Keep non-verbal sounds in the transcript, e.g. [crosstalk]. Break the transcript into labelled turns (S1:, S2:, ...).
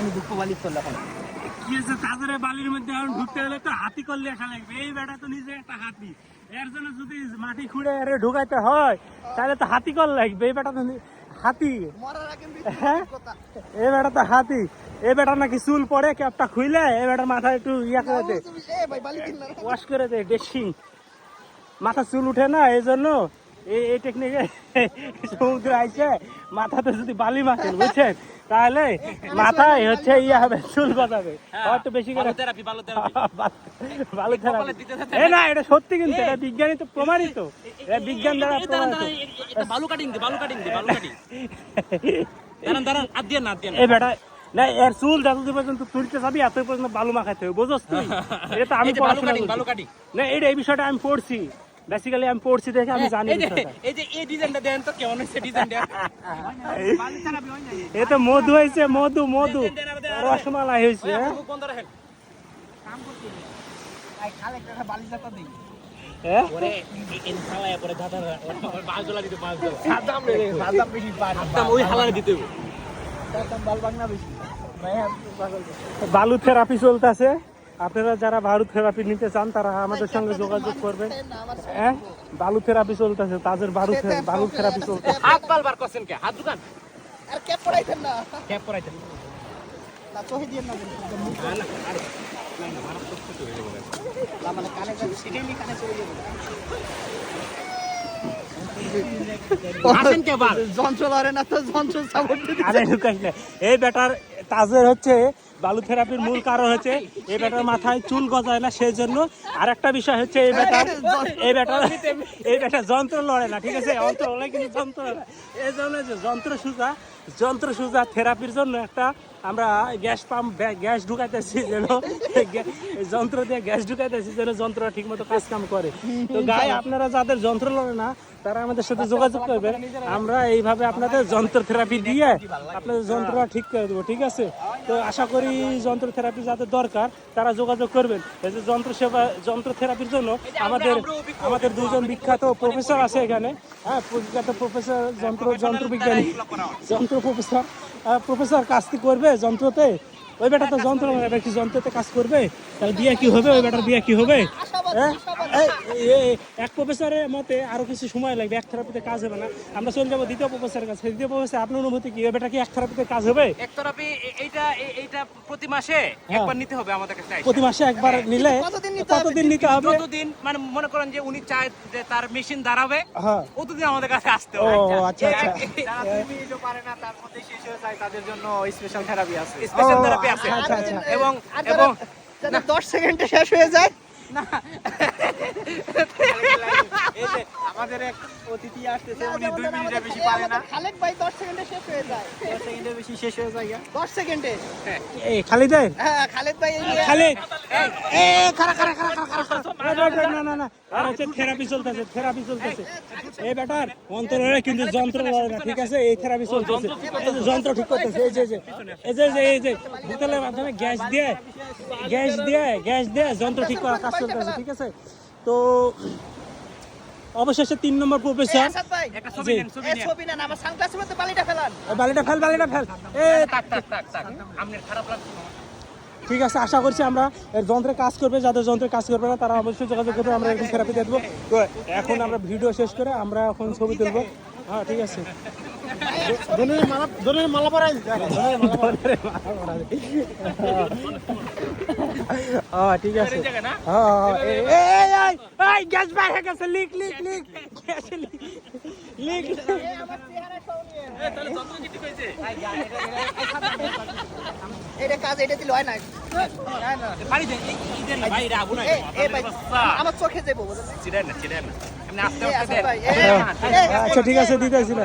S1: আমি দুঃখ বালি চল এখন
S2: কি হয়েছে? তাদের বালির মধ্যে এখন ঢুকতে গেলে তো হাতি করলে আসা লাগবে। এই বেটা তো নিজে একটা হাতি। এর জন্য যদি মাটি খুঁড়ে এর ঢুকাইতে হয় তাহলে তো হাতি কল লাগবে। এই বেটা তো হাতি।
S1: মরার আগে
S2: হ্যাঁ? এই বেটা তো হাতি। এই বেটা নাকি চুল পড়ে ক্যাপটা খুইলে এই বেটার মাথায় একটু ইয়া করে দে।
S1: বালি
S2: ওয়াশ করে দে ড্রেসিং মাথা চুল উঠে না এই জন্য এই এই টেকনিকে সমুদ্রে আইছে মাথাতে যদি বালি মাখেন বুঝছেন? তাহলে মাথায় হচ্ছে ইয়া হবে চুল গজাবে হয়তো বেশি করে [laughs]
S3: দিতে
S2: এ না এটা সত্যি কিন্তু এটা বিজ্ঞানী তো প্রমাণিত। এটা বিজ্ঞান দ্বারা প্রমাণিত।
S3: বালু কাটিং দে বালু কাটিং বালু কাটিং। [laughs] দাঁড়ান দাঁড়ান দিয়ে না দিয়ে
S2: এই বেটা না এর চুল যতদিন পর্যন্ত তুলতে যাবি এত পর্যন্ত বালু মাখাতে হবে বুঝছ তুই? [laughs] এটা আমি
S3: বালু
S2: পড়াশোনা
S3: কাটিং বালু কাটিং।
S2: না এটা এই বিষয়টা আমি পড়ছি। বেসিক্যালি আমি পড়ছি দেখে আমি জানি
S3: এই যে এই যে এই ডিজাইনটা দেন তো কেমন হচ্ছে ডিজাইনটা হয়
S2: এ তো মধু হয়েছে মধু মধু। রসমালাই হয়েছে। হ্যাঁ? হ্যাঁ?
S3: বালু
S2: থেরাপি চলতেছে। আপনারা যারা বালু থেরাপি নিতে চান তারা আমাদের সঙ্গে যোগাযোগ করবেন হ্যাঁ বালু থেরাপি চলতেছে তাদের বালু বালু থেরাপি চলতেছে
S3: হাত বাল বার করছেন কে হাত দোকান
S1: আর ক্যাপ না
S3: ক্যাপ পরাইতেন
S1: না চোখে দিয়ে না
S3: না না আরে না না মারাত্মক কিছু হয়ে যাবে
S1: না মানে কানে সিটেই কানে চলে যাবে
S2: এই বেটার তাজের হচ্ছে বালু থেরাপির মূল কারণ হচ্ছে এই বেটার মাথায় চুল গজায় না সেই জন্য আর একটা বিষয় হচ্ছে এই বেটার এই বেটার এই বেটার যন্ত্র লড়ে না, ঠিক আছে? যন্ত্র লড়ে কিন্তু যন্ত্র এই জন্য যে যন্ত্র সুজা যন্ত্র সুজা থেরাপির জন্য একটা আমরা গ্যাস পাম্প গ্যাস ঢুকাইতেছি যেন যন্ত্র দিয়ে গ্যাস ঢুকাইতেছি যেন যন্ত্র ঠিক মতো কাজ কাম করে। তো গায়ে আপনারা যাদের যন্ত্র লড়ে না, তারা আমাদের সাথে যোগাযোগ করবেন। আমরা এইভাবে আপনাদের যন্ত্র থেরাপি দিয়ে আপনাদের যন্ত্রটা ঠিক করে দেবো, ঠিক আছে? তো আশা করি যন্ত্র থেরাপি যাদের দরকার, তারা যোগাযোগ করবেন। এই যে যন্ত্র সেবা যন্ত্র থেরাপির জন্য আমাদের আমাদের দুজন বিখ্যাত প্রফেসর আছে এখানে। হ্যাঁ বিখ্যাত প্রফেসর যন্ত্র যন্ত্র বিজ্ঞানী যন্ত্র প্রফেসর প্রফেসর কাজ কি করবে যন্ত্রতে? ওই বেটা তো যন্ত্র যন্ত্রতে কাজ করবে? তাহলে বিয়ে কি হবে? ওই বেটার বিয়ে কি হবে? এক প্রফেসরের মতে আরও কিছু সময় লাগবে এক থেরাপিতে কাজ হবে না। আমরা চলে যাব দ্বিতীয় প্রফেসরের কাছে। দ্বিতীয় প্রফেসর আপনার অনুভূতি কি? ওই বেটা কি এক থেরাপিতে কাজ হবে?
S3: এক থেরাপি এইটা এইটা প্রতি মাসে একবার নিতে হবে আমাদের কাছে
S2: প্রতি মাসে একবার নিলে
S1: কতদিন নিতে হবে?
S2: কতদিন
S3: যতদিন মানে মনে করেন যে উনি চায় যে তার মেশিন দাঁড়াবে
S2: হ্যাঁ।
S3: ততদিন আমাদের কাছে আসতে
S2: ও
S3: হবে।
S2: আচ্ছা আচ্ছা।
S1: যারা দুই মিনিটও পারে না তার মধ্যে শেষ হয়ে যায় তাদের জন্য স্পেশাল থেরাপি আছে।
S3: স্পেশাল থেরাপি আছে।
S2: আচ্ছা, আচ্ছা।
S3: এবং এবং
S1: যারা যারা 10 সেকেন্ডে শেষ হয়ে যায়
S3: এই
S1: আমাদের এক অতিথি আসতেছে উনি 2 মিনিটের বেশি পারে না। খালেক ভাই 10 সেকেন্ডে শেষ হয়ে যায়। 10 সেকেন্ডের বেশি শেষ হয়ে যায় 10 সেকেন্ডে।
S2: এই খালিদের?
S1: হ্যাঁ খালেদ ভাই
S2: খালিদ। এ খারা খারা খারা খারা খারা না না না আর থেরাপি চলতেছে থেরাপি চলতেছে। এই বেটার অন্তরে কিন্তু যন্ত্র না ঠিক আছে? এই থেরাপি চলতেছে। এই যে যন্ত্র ঠিক করতেছে এই যে এই যে এই যে এই যে এই বোতলের মাধ্যমে গ্যাস দিয়ে গ্যাস দিয়ে গ্যাস দিয়ে যন্ত্র ঠিক করার কাজ চলতেছে ঠিক আছে? তো অবশেষে তিন নম্বর প্রফেসর
S1: বালিটা
S2: ফেল বালিটা ফেল। এ ঠিক আছে আশা করছি আমরা এর যন্ত্রে কাজ করবে যাদের যন্ত্রে কাজ করবে না তারা অবশ্যই যোগাযোগ করবে আমরা এরকম থেরাপি দিয়ে দেবো। তো এখন আমরা ভিডিও শেষ করে আমরা এখন ছবি তুলবো। হ্যাঁ ঠিক আছে। দোনের মালা দোনের মালা পরাই। হ্যাঁ ঠিক আছে।
S3: জায়গা না?
S2: এই, এই, এই, এই, এই, গ্যাস বাইরে গেছে। Leak leak leak. Leak. Leak.
S3: তাহলে যন্ত্র কি ঠিক হয়েছে?
S1: এটা কাজ এটা দিলে হয় না। এই,
S2: আচ্ছা ঠিক আছে দিতেছি না